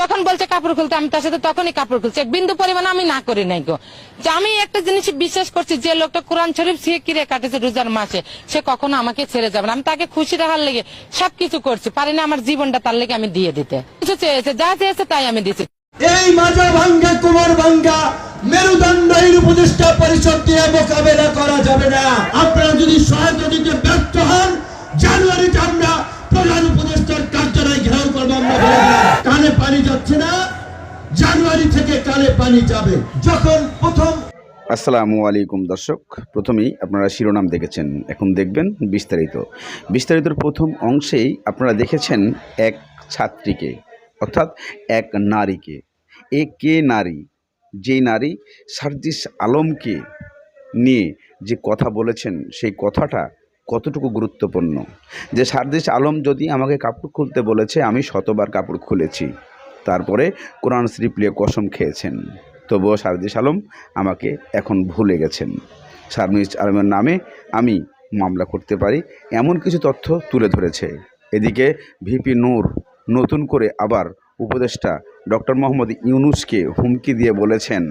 যখন বলছে কাপড় খুলতে, আমি তার সাথে তখনই কাপড় খুলছি। বিন্দু পরিমাণ আমি না করি নাই গো। যে আমি একটা জিনিস বিশ্বাস করছি, যে লোকটা কোরআন শরীফ শিখে কিরে কাটেছে রোজার মাসে, সে কখনো আমাকে ছেড়ে যাবে আমি তাকে খুশি রাখার লেগে সবকিছু করছি, পারি না আমার জীবনটা তার লেগে আমি দিয়ে দিতে। কিছু চেয়েছে, যা চেয়েছে তাই আমি দিচ্ছি এই মাজা ভাঙ্গা, কুমার ভাঙ্গা মেরুদণ্ড এই উপদেষ্টা পরিষদ দিয়ে মোকাবেলা করা যাবে না। আপনারা যদি সহায়তা দিতে ব্যর্থ হন, জানুয়ারিতে আমরা প্রধান উপদেষ্টার কার্যালয় ঘেরাও করব আমরা বলে দিলাম। কানে না, জানুয়ারি থেকে কানে পানি যাবে। যখন প্রথম আসসালামু আলাইকুম দর্শক, প্রথমেই আপনারা শিরোনাম দেখেছেন, এখন দেখবেন বিস্তারিত। বিস্তারিতর প্রথম অংশেই আপনারা দেখেছেন এক ছাত্রীকে, অর্থাৎ এক নারীকে। এ কে নারী? যেই নারী সার্জিস আলমকে নিয়ে যে কথা বলেছেন, সেই কথাটা কতটুকু গুরুত্বপূর্ণ? যে সার্জিস আলম যদি আমাকে কাপড় খুলতে বলেছে, আমি শতবার কাপড় খুলেছি। তারপরে কোরআন শরীফ নিয়ে কসম খেয়েছেন। তবুও সারদিস আলম আমাকে এখন ভুলে গেছেন। সারমিজ আলমের নামে আমি মামলা করতে পারি, এমন কিছু তথ্য তুলে ধরেছে। এদিকে ভিপি নূর নতুন করে আবার উপদেষ্টা ডক্টর মোহাম্মদ ইউনুসকে হুমকি দিয়ে বলেছেন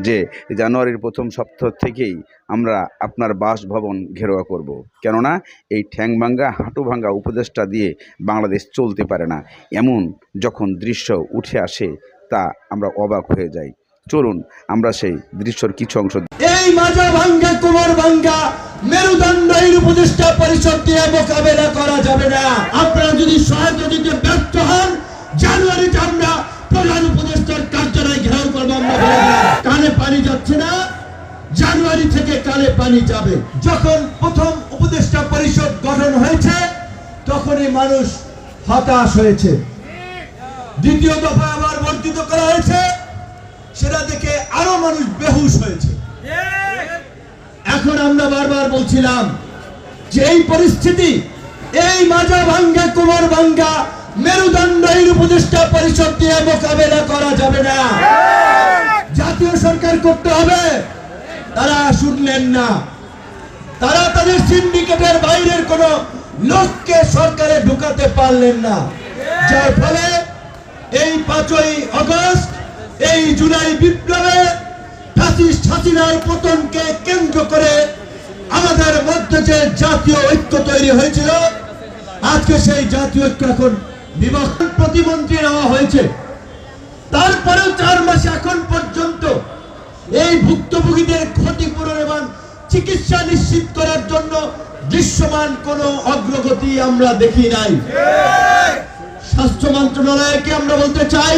যে জানুয়ারির প্রথম সপ্তাহ থেকেই আমরা আপনার বাসভবন ঘেরোয়া করব। কেননা এই ঠ্যাং ভাঙ্গা হাঁটু ভাঙ্গা উপদেষ্টা দিয়ে বাংলাদেশ চলতে পারে না। এমন যখন দৃশ্য উঠে আসে, তা আমরা অবাক হয়ে যাই। চলুন, আমরা সেই দৃশ্যর কিছু অংশ এই মাজা ভাঙ্গা, কুমার ভাঙ্গা মেরুদণ্ড এই উপদেষ্টা পরিষদ দিয়ে মোকাবেলা করা যাবে না। আপনারা যদি সহায়তা দিতে ব্যর্থ হন, জানুয়ারিতে আমরা প্রধান উপদেষ্টার কার্যালয় ঘেরাও করব আমরা কানে পানি যাচ্ছে না, জানুয়ারি থেকে কানে পানি যাবে। যখন প্রথম উপদেষ্টা পরিষদ গঠন হয়েছে, তখনই মানুষ হতাশ হয়েছে। দ্বিতীয় দফা আবার বর্ধিত করা হয়েছে, সেটা দেখে আরও মানুষ বেহুশ হয়েছে। এখন আমরা বারবার বলছিলাম যে এই পরিস্থিতি, এই মাজা ভাঙ্গা, কোমর ভাঙ্গা মেরুদণ্ড এই উপদেষ্টা পরিষদ দিয়ে মোকাবেলা করা যাবে না। জাতীয় সরকার করতে হবে। তারা শুনলেন না। তারা তাদের সিন্ডিকেটের বাইরের কোন লোককে সরকারে ঢুকাতে পারলেন না। যার ফলে এই পাঁচই আগস্ট এই জুলাই বিপ্লবে ফাসিস্ট হাসিনার পতনকে কেন্দ্র করে আমাদের মধ্যে যে জাতীয় ঐক্য তৈরি হয়েছিল আজকে সেই জাতীয় ঐক্য এখন বিভক্ত প্রতিমন্ত্রী নেওয়া হয়েছে। তারপরেও চার মাস এখন পর্যন্ত এই ভুক্তভোগীদের ক্ষতিপূরণ এবং চিকিৎসা নিশ্চিত করার জন্য দৃশ্যমান কোন অগ্রগতি আমরা দেখি নাই। স্বাস্থ্য মন্ত্রণালয়কে আমরা বলতে চাই,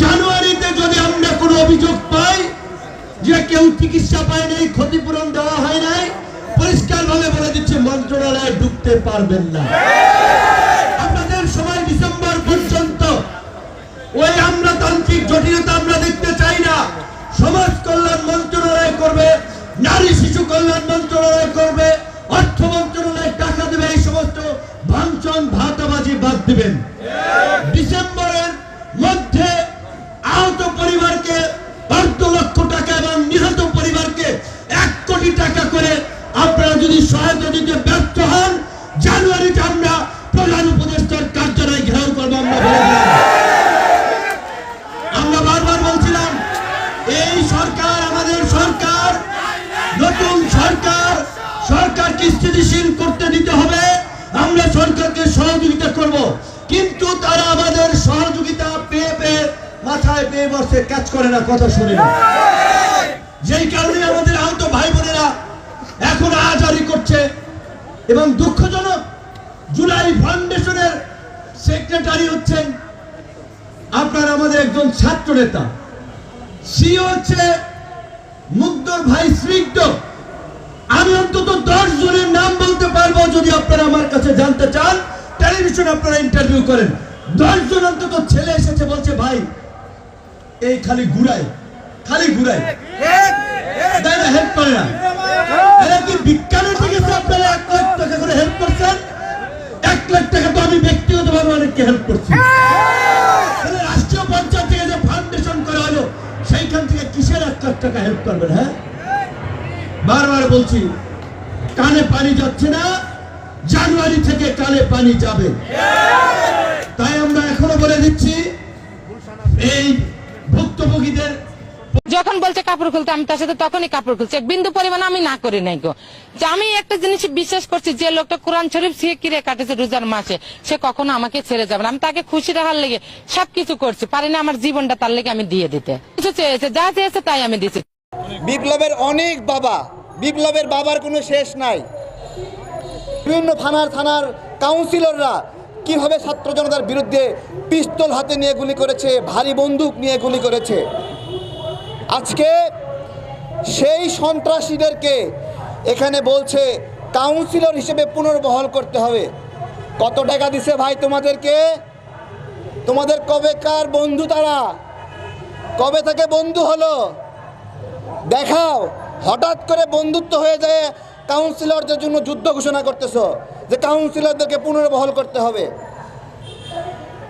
জানুয়ারিতে যদি আমরা কোনো অভিযোগ পাই যে কেউ চিকিৎসা পায় নাই ক্ষতিপূরণ দেওয়া হয় নাই পরিষ্কার ভাবে বলে দিচ্ছে, মন্ত্রণালয়ে ঢুকতে পারবেন না। ওই আমলাতান্ত্রিক জটিলতা আমরা দেখতে চাই না। সমাজ কল্যাণ মন্ত্রণালয় করবে, নারী শিশু কল্যাণ মন্ত্রণালয় করবে, অর্থ মন্ত্রণালয় টাকা দেবে, এই সমস্ত ভাঙচন ভাতাবাজি বাদ দিবেন। এই সরকার আমাদের সরকার। নতুন সরকার। সরকারকে স্থিতিশীল করতে দিতে হবে। আমরা সরকারকে সহযোগিতা করব। কিন্তু তারা আমাদের সহযোগিতা পেয়ে পেয়ে মাথায় পেয়ে বসে কাজ করে না, কথা শুনে যেই কারণে আমাদের আহত ভাই বোনেরা এখন আজারি করছে। এবং দুঃখজনক, জুলাই ফাউন্ডেশনের সেক্রেটারি হচ্ছেন আপনার আমাদের একজন ছাত্র নেতা। সি হচ্ছে মুগ্ধর ভাই স্নিগ্ধ। আমি অন্তত দশ জনের নাম বলতে পারব যদি আপনারা আমার কাছে জানতে চান। টেলিভিশন আপনারা ইন্টারভিউ করেন। দশ জন অন্তত ছেলে এসেছে, বলছে, ভাই, এই খালি ঘুরায় খালি ঘুরায় তাই বিজ্ঞানের আপনারা? এক লাখ টাকা হেল্প করছেন? এক লাখ টাকা তো আমি ব্যক্তিগতভাবে অনেককে হেল্প করছি। করবেন হ্যাঁ? বারবার বলছি, কানে পানি যাচ্ছে না, জানুয়ারি থেকে কানে পানি যাবে। তাই আমরা এখনও বলে দিচ্ছি, এই ভুক্তভোগীদের যখন বলছে কাপড় খুলতে আমি তার সাথে তখনই কাপড় খুলছি। বিন্দু পরিমাণ আমি না করি নাই গো। আমি একটা জিনিস বিশ্বাস করছি, যে লোকটা কোরআন শরীফ সে কিরে কাটেছে রোজার মাসে, সে কখনো আমাকে ছেড়ে যাবে আমি তাকে খুশি রাখার লেগে সবকিছু করছি। পারি না আমার জীবনটা তার লেগে আমি দিয়ে দিতে। কিছু চেয়েছে, যা চেয়েছে তাই আমি দিচ্ছি বিপ্লবের অনেক বাবা, বিপ্লবের বাবার কোনো শেষ নাই। বিভিন্ন থানার থানার কাউন্সিলররা কীভাবে ছাত্র জনতার বিরুদ্ধে পিস্তল হাতে নিয়ে গুলি করেছে, ভারী বন্দুক নিয়ে গুলি করেছে। আজকে সেই সন্ত্রাসীদেরকে এখানে বলছে কাউন্সিলর হিসেবে পুনর্বহাল করতে হবে। কত টাকা দিছে ভাই তোমাদেরকে? তোমাদের কবেকার বন্ধু তারা? কবে থেকে বন্ধু হলো? দেখাও হঠাৎ করে বন্ধুত্ব হয়ে যায় কাউন্সিলরদের জন্য যুদ্ধ ঘোষণা করতেছ যে কাউন্সিলরদেরকে পুনর্বহল করতে হবে।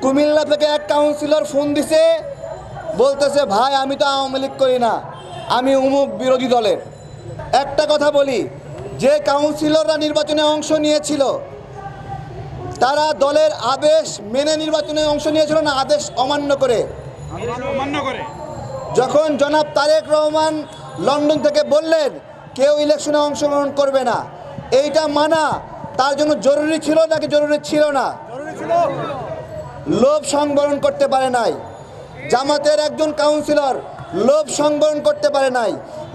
কুমিল্লা থেকে এক কাউন্সিলর ফোন দিছে বলতেছে ভাই আমি তো আওয়ামী লীগ করি না আমি উমুক বিরোধী দলের। একটা কথা বলি যে কাউন্সিলররা নির্বাচনে অংশ নিয়েছিল তারা দলের আদেশ মেনে নির্বাচনে অংশ নিয়েছিল না আদেশ অমান্য করে। যখন জনাব তারেক রহমান লন্ডন থেকে বললেন কেউ ইলেকশনে অংশগ্রহণ করবে না। এইটা মানা তার জন্য জরুরি ছিল নাকি জরুরি ছিল না? লোভ সংবরণ করতে পারে নাই। জামাতের একজন কাউন্সিলর লোভ সংবরণ করতে পারে নাই।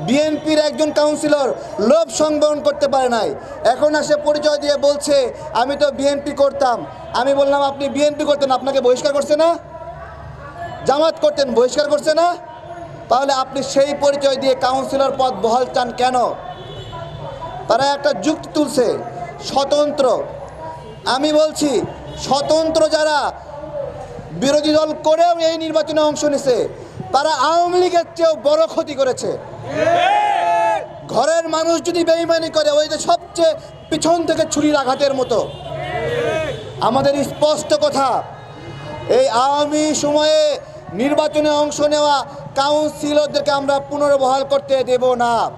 বিএনপির একজন কাউন্সিলর লোভ সংবরণ করতে পারে নাই। এখন আসে পরিচয় দিয়ে বলছে আমি তো বিএনপি করতাম। আমি বললাম আপনি বিএনপি করতেন আপনাকে বহিষ্কার করছে না? জামাত করতেন বহিষ্কার করছে না? তাহলে আপনি সেই পরিচয় দিয়ে কাউন্সিলর পদ বহাল চান কেন? তারা একটা যুক্তি তুলছে, স্বতন্ত্র। আমি বলছি, স্বতন্ত্র যারা বিরোধী দল করেও এই নির্বাচনে অংশ নিছে, তারা আওয়ামী লীগের চেয়েও বড় ক্ষতি করেছে। ঘরের মানুষ যদি বেইমানি করে, ওই যে সবচেয়ে পিছন থেকে ছুরির আঘাতের মতো। আমাদের স্পষ্ট কথা, এই আওয়ামী সময়ে নির্বাচনে অংশ নেওয়া কাউন্সিলরদেরকে আমরা পুনর্বহাল করতে দেব না।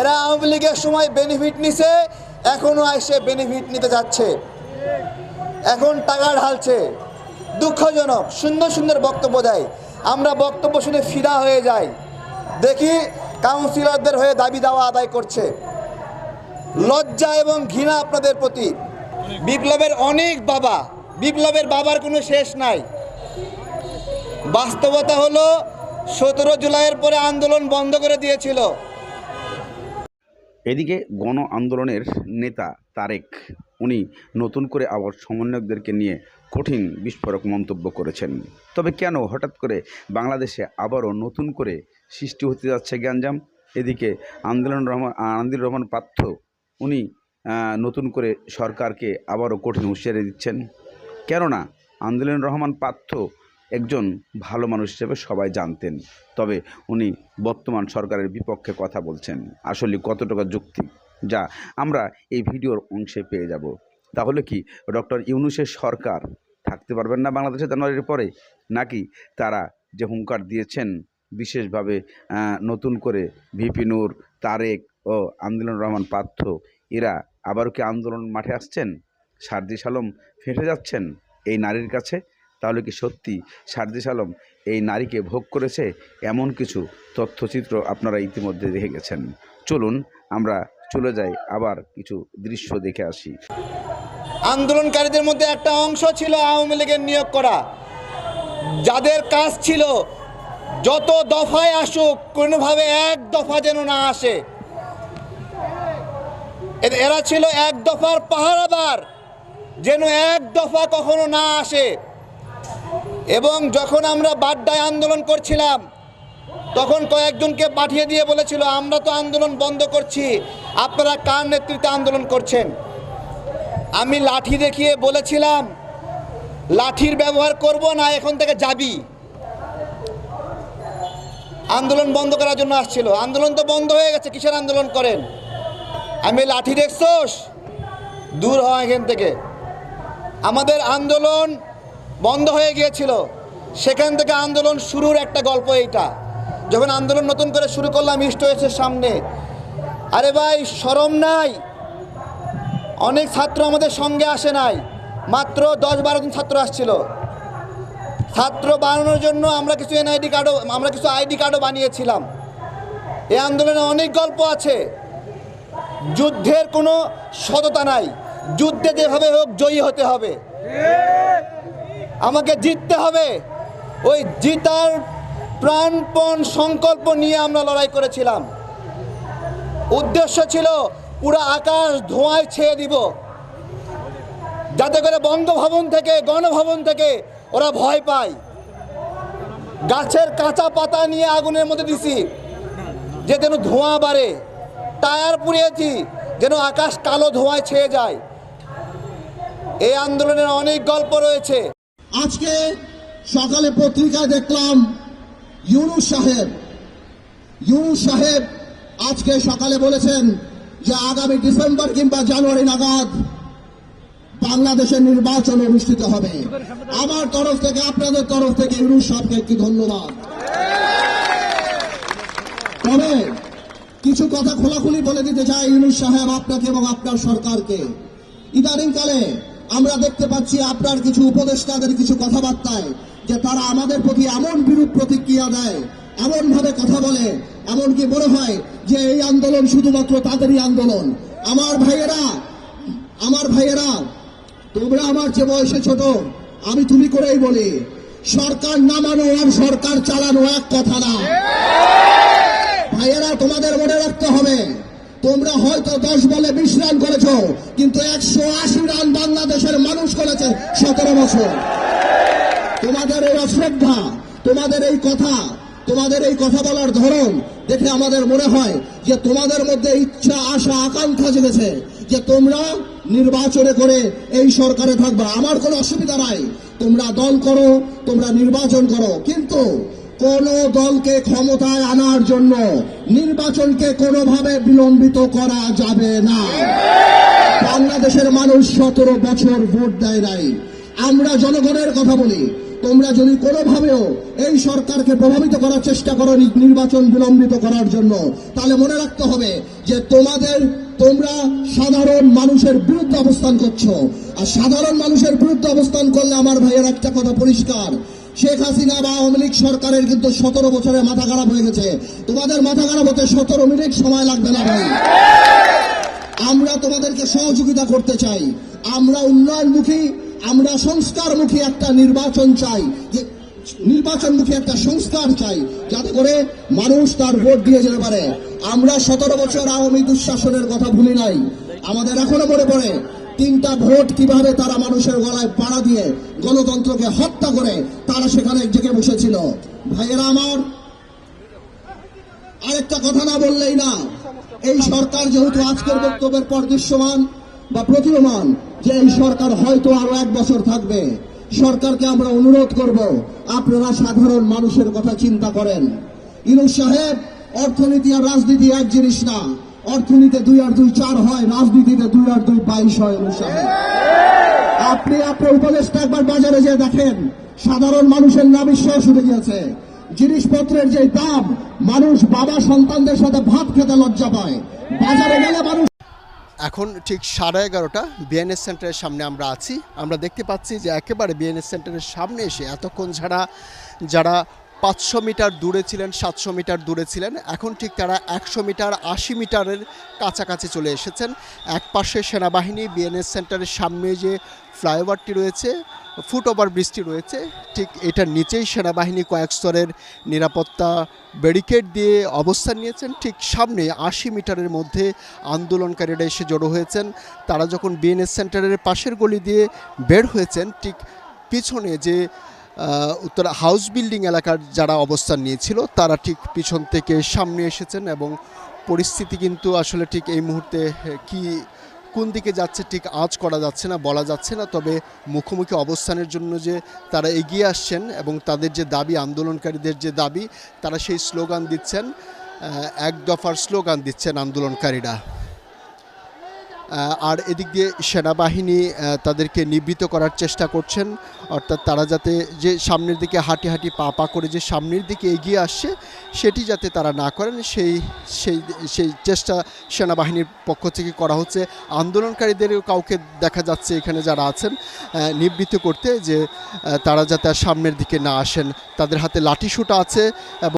এরা আওয়ামী লীগের সময় বেনিফিট নিছে এখনও এসে বেনিফিট নিতে যাচ্ছে। এখন টাকা ঢালছে। দুঃখজনক, সুন্দর সুন্দর বক্তব্য দেয়। আমরা বক্তব্য শুনে ফিরা হয়ে যাই। দেখি কাউন্সিলরদের হয়ে দাবি দাওয়া আদায় করছে। লজ্জা এবং ঘৃণা আপনাদের প্রতি। বিপ্লবের অনেক বাবা, বিপ্লবের বাবার কোনো শেষ নাই। বাস্তবতা হলো সতেরো জুলাইয়ের পরে আন্দোলন বন্ধ করে দিয়েছিল। এদিকে গণ আন্দোলনের নেতা তারেক, উনি নতুন করে আবার সমন্বয়কদেরকে নিয়ে কঠিন বিস্ফোরক মন্তব্য করেছেন। তবে কেন হঠাৎ করে বাংলাদেশে আবারও নতুন করে সৃষ্টি হতে যাচ্ছে গ্যাঞ্জাম? এদিকে আন্দোলন রহমান, আনন্দির রহমান পার্থ উনি নতুন করে সরকারকে আবারও কঠিন হুঁশিয়ারি দিচ্ছেন। কেননা আন্দোলন রহমান পার্থ একজন ভালো মানুষ হিসেবে সবাই জানতেন। তবে উনি বর্তমান সরকারের বিপক্ষে কথা বলছেন। আসলে কতটুকু যুক্তি? যা আমরা এই ভিডিওর অংশে পেয়ে যাব। তাহলে কি ডক্টর ইউনুসের সরকার থাকতে পারবেন না বাংলাদেশে জানুয়ারির পরে? নাকি তারা যে হুঙ্কার দিয়েছেন, বিশেষভাবে নতুন করে ভিপি নূর, তারেক ও আন্দোলন রহমান পার্থ, এরা আবারও কি আন্দোলন মাঠে আসছেন? সারদিস আলম ফেটে যাচ্ছেন এই নারীর কাছে? তাহলে কি সত্যি সারদিস আলম এই নারীকে ভোগ করেছে? এমন কিছু তথ্যচিত্র আপনারা ইতিমধ্যে দেখে গেছেন। চলুন, আমরা চলে যাই, আবার কিছু দৃশ্য দেখে আসি। আন্দোলনকারীদের মধ্যে একটা অংশ ছিল আওয়ামী লীগের নিয়োগ করা। যাদের কাজ ছিল, যত দফায় আসুক, কোনোভাবে এক দফা যেন না আসে। এরা ছিল এক দফার পাহারাদার, যেন এক দফা কখনো না আসে। এবং যখন আমরা বাড্ডায় আন্দোলন করছিলাম, তখন কয়েকজনকে পাঠিয়ে দিয়ে বলেছিল, আমরা তো আন্দোলন বন্ধ করছি, আপনারা কার নেতৃত্বে আন্দোলন করছেন? আমি লাঠি দেখিয়ে বলেছিলাম, লাঠির ব্যবহার করব না, এখন থেকে যাবি। আন্দোলন বন্ধ করার জন্য আসছিল। আন্দোলন তো বন্ধ হয়ে গেছে, কিসের আন্দোলন করেন? আমি লাঠি দেখছোস? দূর হয় এখান থেকে। আমাদের আন্দোলন বন্ধ হয়ে গিয়েছিল। সেখান থেকে আন্দোলন শুরুর একটা গল্প এইটা। যখন আন্দোলন নতুন করে শুরু করলাম, ইষ্ট হয়েছে সামনে। আরে ভাই সরম নাই। অনেক ছাত্র আমাদের সঙ্গে আসে নাই। মাত্র দশ বারো জন ছাত্র আসছিল। ছাত্র বানানোর জন্য আমরা কিছু এনআইডি কার্ডও, আমরা কিছু আইডি কার্ডও বানিয়েছিলাম। এই আন্দোলনে অনেক গল্প আছে। যুদ্ধের কোনো সততা নাই। যুদ্ধে যেভাবে হোক জয়ী হতে হবে। আমাকে জিততে হবে। ওই জিতার প্রাণপণ সংকল্প নিয়ে আমরা লড়াই করেছিলাম। উদ্দেশ্য ছিল পুরো আকাশ ধোঁয়ায় ছেয়ে দিব। যাতে করে বঙ্গভবন থেকে, গণভবন থেকে ওরা ভয় পায়। গাছের কাঁচা পাতা নিয়ে আগুনের মধ্যে দিছি, যে যেন ধোঁয়া বাড়ে। টায়ার পুড়িয়েছি, যেন আকাশ কালো ধোঁয়ায় ছেয়ে যায়। এই আন্দোলনের অনেক গল্প রয়েছে। আজকে সকালে পত্রিকায় দেখলাম ইউনুস সাহেব। ইউনুস সাহেব আজকে সকালে বলেছেন যে আগামী ডিসেম্বর কিংবা জানুয়ারি নাগাদ বাংলাদেশের নির্বাচন অনুষ্ঠিত হবে। আমার তরফ থেকে, আপনাদের তরফ থেকে ইউনুস সাহেবকে একটি ধন্যবাদ। তবে কিছু কথা খোলাখুলি বলে দিতে চাই ইউনুস সাহেব আপনাকে এবং আপনার সরকারকে। ইদানিংকালে আমরা দেখতে পাচ্ছি আপনার কিছু উপদেষ্টাদের কিছু কথাবার্তায় যে তারা আমাদের প্রতি এমন বিরূপ প্রতিক্রিয়া দেয় এমন ভাবে কথা বলে, এমনকি মনে হয় যে এই আন্দোলন শুধুমাত্র তাদেরই আন্দোলন। আমার ভাইয়েরা আমার ভাইয়েরা, তোমরা আমার যে বয়সে ছোট, আমি তুমি করেই বলি, সরকার নামানো আর সরকার চালানো এক কথা না। ভাইয়েরা, তোমাদের মনে রাখতে হবে তোমরা হয়তো দশ বলে বিশ রান করেছ, কিন্তু একশো আশি রান বাংলাদেশের মানুষ করেছে সতেরো বছর। তোমাদের এই অশ্রদ্ধা, তোমাদের এই কথা, তোমাদের এই কথা বলার ধরন দেখে আমাদের মনে হয় যে তোমাদের মধ্যে ইচ্ছা, আশা, আকাঙ্ক্ষা জেগেছে যে তোমরা নির্বাচনে করে এই সরকারে থাকবে। আমার কোনো অসুবিধা নাই। তোমরা দল করো, তোমরা নির্বাচন করো। কিন্তু কোন দলকে ক্ষমতায় আনার জন্য নির্বাচনকে কোনোভাবে বিলম্বিত করা যাবে না। বাংলাদেশের মানুষ সতেরো বছর ভোট দেয় নাই। আমরা জনগণের কথা বলি। তোমরা যদি কোনোভাবেও এই সরকারকে প্রভাবিত করার চেষ্টা করো নির্বাচন বিলম্বিত করার জন্য, তাহলে মনে রাখতে হবে যে তোমাদের, তোমরা সাধারণ মানুষের বিরুদ্ধে অবস্থান করছ। আর সাধারণ মানুষের বিরুদ্ধে অবস্থান করলে আমার ভাইয়ের একটা কথা পরিষ্কার। শেখ হাসিনা বা আওয়ামী লীগ সরকারের কিন্তু সতেরো বছরে মাথা খারাপ হয়ে গেছে। তোমাদের মাথা খারাপ হতে সতেরো মিনিট সময় লাগবে না ভাই। আমরা তোমাদেরকে সহযোগিতা করতে চাই। আমরা উন্নয়নমুখী, আমরা সংস্কারমুখী একটা নির্বাচন চাই। যে নির্বাচনমুখী একটা সংস্কার চাই, যাতে করে মানুষ তার ভোট দিয়ে যেতে পারে। আমরা সতেরো বছর আওয়ামী দুঃশাসনের কথা ভুলি নাই। আমাদের এখনও মনে পড়ে তিনটা ভোট কীভাবে তারা মানুষের গলায় পাড়া দিয়ে গণতন্ত্রকে হত্যা করে তারা সেখানে জেগে বসেছিল? ভাইয়েরা আমার, আরেকটা কথা না বললেই না। এই সরকার যেহেতু আজকের বক্তব্যের পর দৃশ্যমান বা প্রতীয়মান, যে এই সরকার হয়তো আরও এক বছর থাকবে, সরকারকে আমরা অনুরোধ করব, আপনারা সাধারণ মানুষের কথা চিন্তা করেন। ইনুস সাহেব, অর্থনীতি আর রাজনীতি এক জিনিস না। অর্থনীতিতে দুই আর দুই চার হয়, রাজনীতিতে দুই আর দুই বাইশ হয় সাহেব আপনি আপনার উপদেশটা একবার বাজারে যেয়ে দেখেন, সাধারণ মানুষের না বিশ্বাস উঠে গিয়েছে। জিনিসপত্রের যে দাম, মানুষ বাবা সন্তানদের সাথে ভাত খেতে লজ্জা পায়। বাজারে গেলে মানুষ এখন ঠিক সাড়ে এগারোটা বিএনএস সেন্টারের সামনে আমরা আছি। আমরা দেখতে পাচ্ছি যে একেবারে বিএনএস সেন্টারের সামনে এসে এতক্ষণ ছাড়া যারা পাঁচশো মিটার দূরে ছিলেন, সাতশো মিটার দূরে ছিলেন। এখন ঠিক তারা একশো মিটার, আশি মিটারের কাছাকাছি চলে এসেছেন। এক পাশে সেনাবাহিনী, বিএনএস সেন্টারের সামনে যে ফ্লাইওভারটি রয়েছে, ফুট ওভার ব্রিজটি রয়েছে, ঠিক এটার নিচেই সেনাবাহিনী কয়েক স্তরের নিরাপত্তা ব্যারিকেড দিয়ে অবস্থান নিয়েছেন। ঠিক সামনে আশি মিটারের মধ্যে আন্দোলনকারীরা এসে জড়ো হয়েছেন। তারা যখন বিএনএস সেন্টারের পাশের গলি দিয়ে বের হয়েছেন, ঠিক পিছনে যে উত্তর হাউস বিল্ডিং এলাকার যারা অবস্থান নিয়েছিল, তারা ঠিক পিছন থেকে সামনে এসেছেন এবং পরিস্থিতি কিন্তু আসলে ঠিক এই মুহূর্তে কি, কোন দিকে যাচ্ছে ঠিক আজ করা যাচ্ছে না, বলা যাচ্ছে না। তবে মুখোমুখি অবস্থানের জন্য যে তারা এগিয়ে আসছেন এবং তাদের যে দাবি, আন্দোলনকারীদের যে দাবি, তারা সেই স্লোগান দিচ্ছেন এক দফার স্লোগান দিচ্ছেন আন্দোলনকারীরা। আর এদিক দিয়ে সেনাবাহিনী তাদেরকে নিবৃত করার চেষ্টা করছেন। অর্থাৎ তারা যাতে যে সামনের দিকে হাঁটি হাঁটি পা পা করে যে সামনের দিকে এগিয়ে আসছে সেটি যাতে তারা না করেন সেই সেই সেই চেষ্টা সেনাবাহিনীর পক্ষ থেকে করা হচ্ছে। আন্দোলনকারীদেরও কাউকে দেখা যাচ্ছে এখানে যারা আছেন আহ, নিবৃত্ত করতে যে তারা যাতে সামনের দিকে না আসেন। তাদের হাতে লাঠিসোঁটা আছে এবং